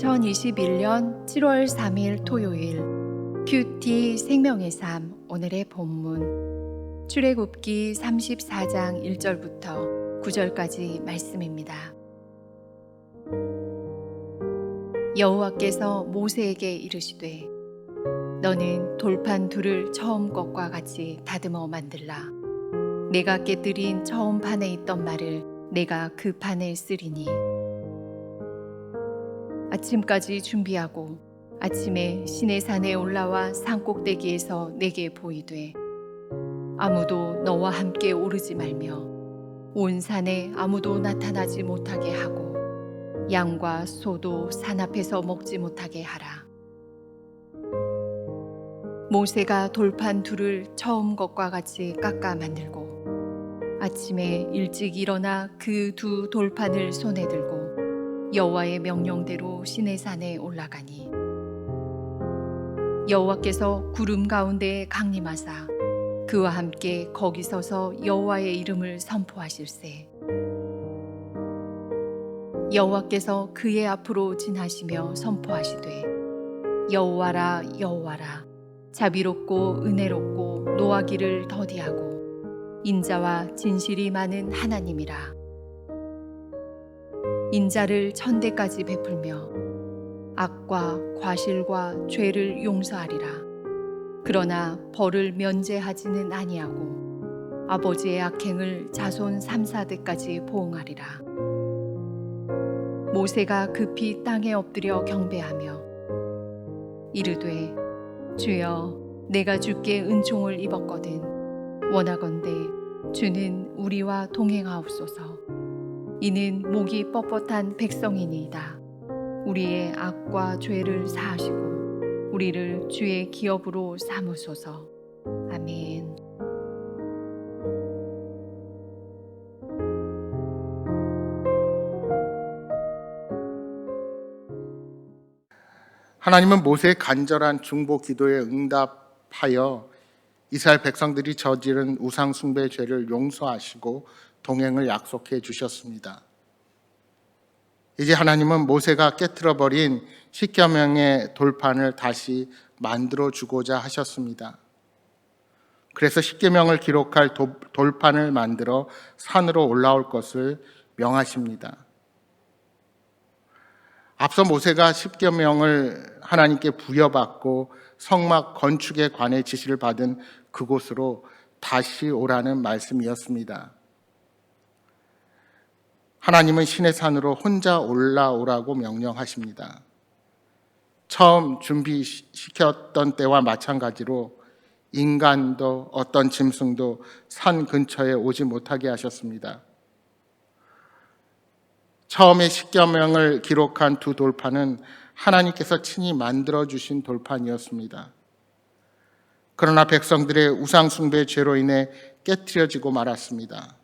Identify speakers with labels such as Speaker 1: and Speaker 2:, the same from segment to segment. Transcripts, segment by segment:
Speaker 1: 2021년 7월 3일 토요일 큐티 생명의 삶 오늘의 본문 출애굽기 34장 1절부터 9절까지 말씀입니다. 여호와께서 모세에게 이르시되 너는 돌판 둘을 처음 것과 같이 다듬어 만들라 내가 깨뜨린 처음 판에 있던 말을 내가 그 판에 쓰리니 아침까지 준비하고 아침에 시내 산에 올라와 산 꼭대기에서 내게 보이되 아무도 너와 함께 오르지 말며 온 산에 아무도 나타나지 못하게 하고 양과 소도 산 앞에서 먹지 못하게 하라. 모세가 돌판 둘을 처음 것과 같이 깎아 만들고 아침에 일찍 일어나 그 두 돌판을 손에 들고 여호와의 명령대로 시내산에 올라가니. 여호와께서 구름 가운데 강림하사 그와 함께 거기 서서 여호와의 이름을 선포하실세. 여호와께서 그의 앞으로 지나시며 선포하시되 여호와라 여호와라 자비롭고 은혜롭고 노하기를 더디하고 인자와 진실이 많은 하나님이라 인자를 천대까지 베풀며 악과 과실과 죄를 용서하리라. 그러나 벌을 면제하지는 아니하고 아버지의 악행을 자손 3, 4대까지 보응하리라. 모세가 급히 땅에 엎드려 경배하며 이르되 주여 내가 주께 은총을 입었거든 원하건대 주는 우리와 동행하옵소서. 이는 목이 뻣뻣한 백성이니이다. 우리의 악과 죄를 사하시고 우리를 주의 기업으로 삼으소서. 아멘.
Speaker 2: 하나님은 모세의 간절한 중보 기도에 응답하여 이스라엘 백성들이 저지른 우상 숭배의 죄를 용서하시고 동행을 약속해 주셨습니다. 이제 하나님은 모세가 깨뜨려 버린 십계명의 돌판을 다시 만들어 주고자 하셨습니다. 그래서 십계명을 기록할 도, 돌판을 만들어 산으로 올라올 것을 명하십니다. 앞서 모세가 십계명을 하나님께 부여받고 성막 건축에 관해 지시를 받은 그곳으로 다시 오라는 말씀이었습니다. 하나님은 신의 산으로 혼자 올라오라고 명령하십니다. 처음 준비시켰던 때와 마찬가지로 인간도 어떤 짐승도 산 근처에 오지 못하게 하셨습니다. 처음에 십계명을 기록한 두 돌판은 하나님께서 친히 만들어 주신 돌판이었습니다. 그러나 백성들의 우상 숭배 죄로 인해 깨뜨려지고 말았습니다.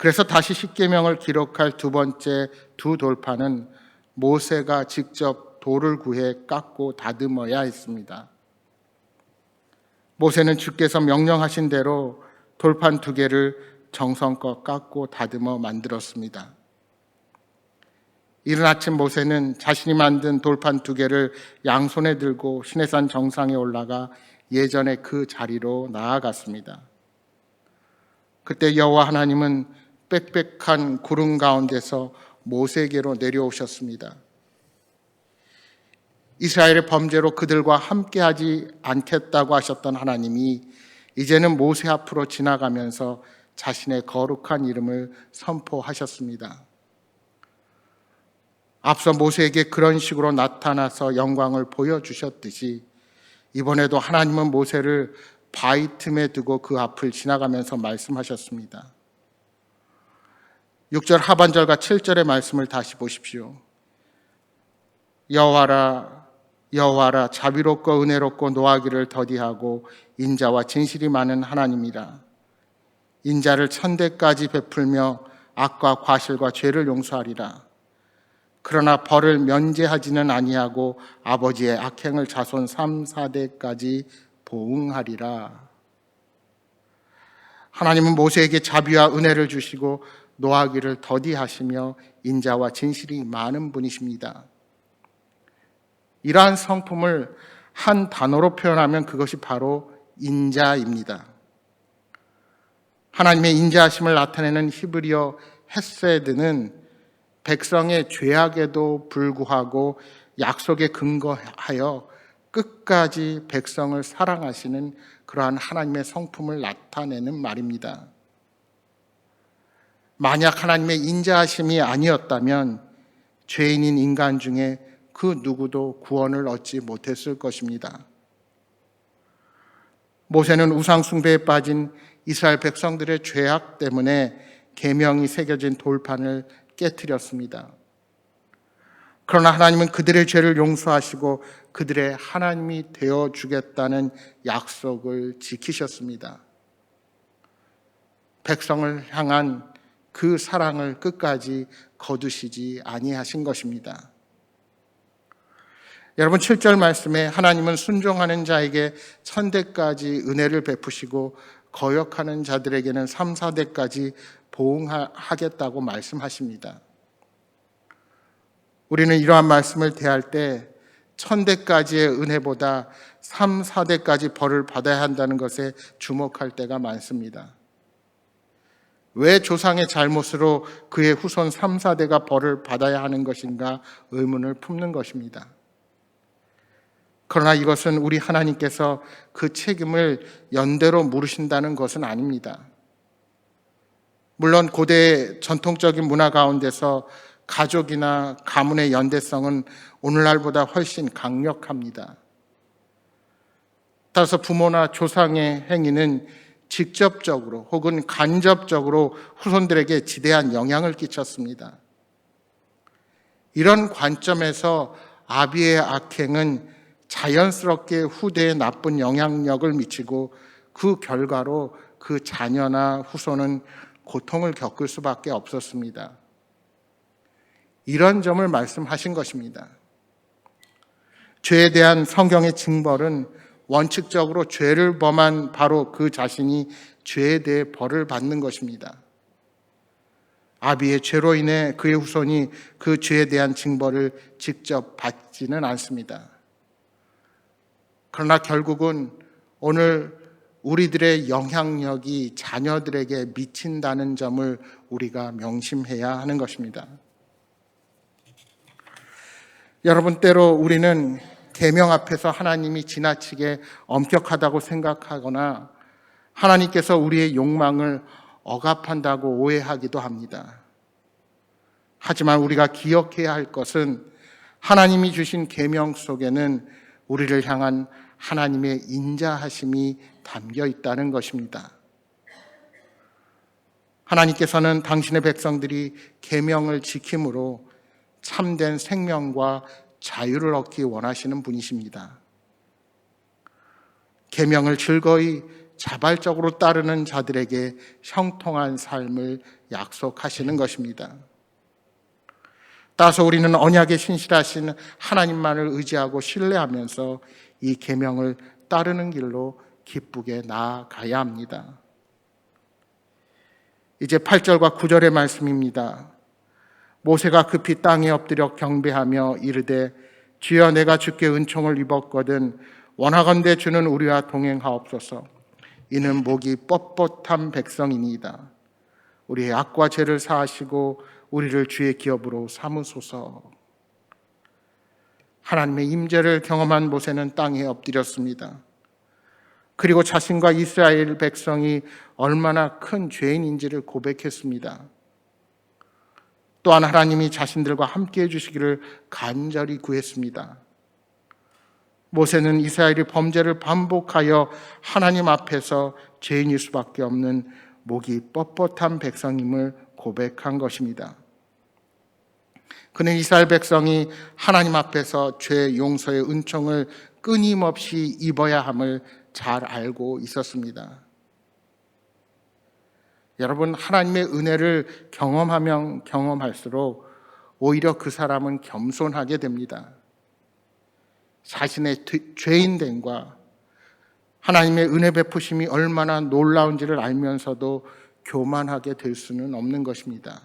Speaker 2: 그래서 다시 십계명을 기록할 두 번째 두 돌판은 모세가 직접 돌을 구해 깎고 다듬어야 했습니다. 모세는 주께서 명령하신 대로 돌판 두 개를 정성껏 깎고 다듬어 만들었습니다. 이른 아침 모세는 자신이 만든 돌판 두 개를 양손에 들고 시내산 정상에 올라가 예전에 그 자리로 나아갔습니다. 그때 여호와 하나님은 빽빽한 구름 가운데서 모세에게로 내려오셨습니다. 이스라엘의 범죄로 그들과 함께하지 않겠다고 하셨던 하나님이 이제는 모세 앞으로 지나가면서 자신의 거룩한 이름을 선포하셨습니다. 앞서 모세에게 그런 식으로 나타나서 영광을 보여주셨듯이 이번에도 하나님은 모세를 바위 틈에 두고 그 앞을 지나가면서 말씀하셨습니다. 6절 하반절과 7절의 말씀을 다시 보십시오. 여호와라 여호와라 자비롭고 은혜롭고 노하기를 더디하고 인자와 진실이 많은 하나님이라. 인자를 천대까지 베풀며 악과 과실과 죄를 용서하리라. 그러나 벌을 면제하지는 아니하고 아버지의 악행을 자손 3, 4대까지 보응하리라. 하나님은 모세에게 자비와 은혜를 주시고 노하기를 더디하시며 인자와 진실이 많은 분이십니다. 이러한 성품을 한 단어로 표현하면 그것이 바로 인자입니다. 하나님의 인자하심을 나타내는 히브리어 헤세드는 백성의 죄악에도 불구하고 약속에 근거하여 끝까지 백성을 사랑하시는 그러한 하나님의 성품을 나타내는 말입니다. 만약 하나님의 인자하심이 아니었다면 죄인인 인간 중에 그 누구도 구원을 얻지 못했을 것입니다. 모세는 우상숭배에 빠진 이스라엘 백성들의 죄악 때문에 계명이 새겨진 돌판을 깨뜨렸습니다. 그러나 하나님은 그들의 죄를 용서하시고 그들의 하나님이 되어 주겠다는 약속을 지키셨습니다. 백성을 향한 그 사랑을 끝까지 거두시지 아니하신 것입니다. 여러분 7절 말씀에 하나님은 순종하는 자에게 천대까지 은혜를 베푸시고 거역하는 자들에게는 3, 4대까지 보응하겠다고 말씀하십니다. 우리는 이러한 말씀을 대할 때 천대까지의 은혜보다 3, 4대까지 벌을 받아야 한다는 것에 주목할 때가 많습니다. 왜 조상의 잘못으로 그의 후손 3, 4대가 벌을 받아야 하는 것인가 의문을 품는 것입니다. 그러나 이것은 우리 하나님께서 그 책임을 연대로 물으신다는 것은 아닙니다. 물론 고대 전통적인 문화 가운데서 가족이나 가문의 연대성은 오늘날보다 훨씬 강력합니다. 따라서 부모나 조상의 행위는 직접적으로 혹은 간접적으로 후손들에게 지대한 영향을 끼쳤습니다. 이런 관점에서 아비의 악행은 자연스럽게 후대에 나쁜 영향력을 미치고 그 결과로 그 자녀나 후손은 고통을 겪을 수밖에 없었습니다. 이런 점을 말씀하신 것입니다. 죄에 대한 성경의 징벌은 원칙적으로 죄를 범한 바로 그 자신이 죄에 대해 벌을 받는 것입니다. 아비의 죄로 인해 그의 후손이 그 죄에 대한 징벌을 직접 받지는 않습니다. 그러나 결국은 오늘 우리들의 영향력이 자녀들에게 미친다는 점을 우리가 명심해야 하는 것입니다. 여러분 때로 우리는 계명 앞에서 하나님이 지나치게 엄격하다고 생각하거나 하나님께서 우리의 욕망을 억압한다고 오해하기도 합니다. 하지만 우리가 기억해야 할 것은 하나님이 주신 계명 속에는 우리를 향한 하나님의 인자하심이 담겨 있다는 것입니다. 하나님께서는 당신의 백성들이 계명을 지킴으로 참된 생명과 자유를 얻기 원하시는 분이십니다. 계명을 즐거이 자발적으로 따르는 자들에게 형통한 삶을 약속하시는 것입니다. 따라서 우리는 언약에 신실하신 하나님만을 의지하고 신뢰하면서 이 계명을 따르는 길로 기쁘게 나아가야 합니다. 이제 8절과 9절의 말씀입니다. 모세가 급히 땅에 엎드려 경배하며 이르되 주여 내가 주께 은총을 입었거든 원하건대 주는 우리와 동행하옵소서 이는 목이 뻣뻣한 백성이니이다 우리의 악과 죄를 사하시고 우리를 주의 기업으로 삼으소서 하나님의 임재를 경험한 모세는 땅에 엎드렸습니다. 그리고 자신과 이스라엘 백성이 얼마나 큰 죄인인지를 고백했습니다. 또한 하나님이 자신들과 함께 해주시기를 간절히 구했습니다. 모세는 이스라엘이 범죄를 반복하여 하나님 앞에서 죄인일 수밖에 없는 목이 뻣뻣한 백성임을 고백한 것입니다. 그는 이스라엘 백성이 하나님 앞에서 죄 용서의 은총을 끊임없이 입어야 함을 잘 알고 있었습니다. 여러분, 하나님의 은혜를 경험하면 경험할수록 오히려 그 사람은 겸손하게 됩니다. 자신의 죄인됨과 하나님의 은혜 베푸심이 얼마나 놀라운지를 알면서도 교만하게 될 수는 없는 것입니다.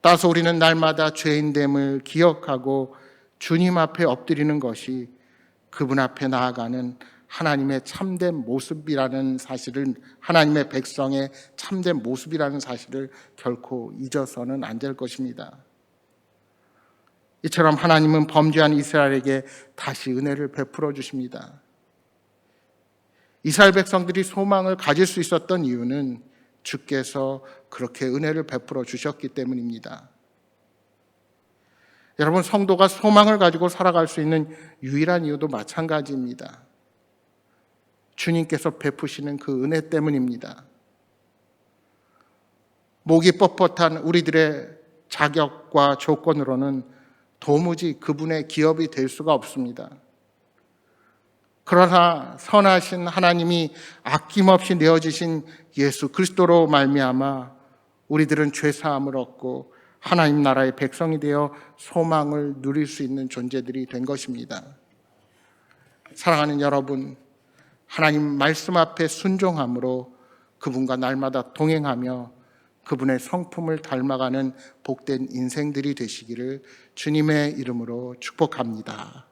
Speaker 2: 따라서 우리는 날마다 죄인됨을 기억하고 주님 앞에 엎드리는 것이 그분 앞에 나아가는 하나님의 참된 모습이라는 사실을 하나님의 백성의 참된 모습이라는 사실을 결코 잊어서는 안 될 것입니다. 이처럼 하나님은 범죄한 이스라엘에게 다시 은혜를 베풀어 주십니다. 이스라엘 백성들이 소망을 가질 수 있었던 이유는 주께서 그렇게 은혜를 베풀어 주셨기 때문입니다. 여러분, 성도가 소망을 가지고 살아갈 수 있는 유일한 이유도 마찬가지입니다. 주님께서 베푸시는 그 은혜 때문입니다. 목이 뻣뻣한 우리들의 자격과 조건으로는 도무지 그분의 기업이 될 수가 없습니다. 그러나 선하신 하나님이 아낌없이 내어주신 예수 그리스도로 말미암아 우리들은 죄 사함을 얻고 하나님 나라의 백성이 되어 소망을 누릴 수 있는 존재들이 된 것입니다. 사랑하는 여러분, 하나님 말씀 앞에 순종함으로 그분과 날마다 동행하며 그분의 성품을 닮아가는 복된 인생들이 되시기를 주님의 이름으로 축복합니다.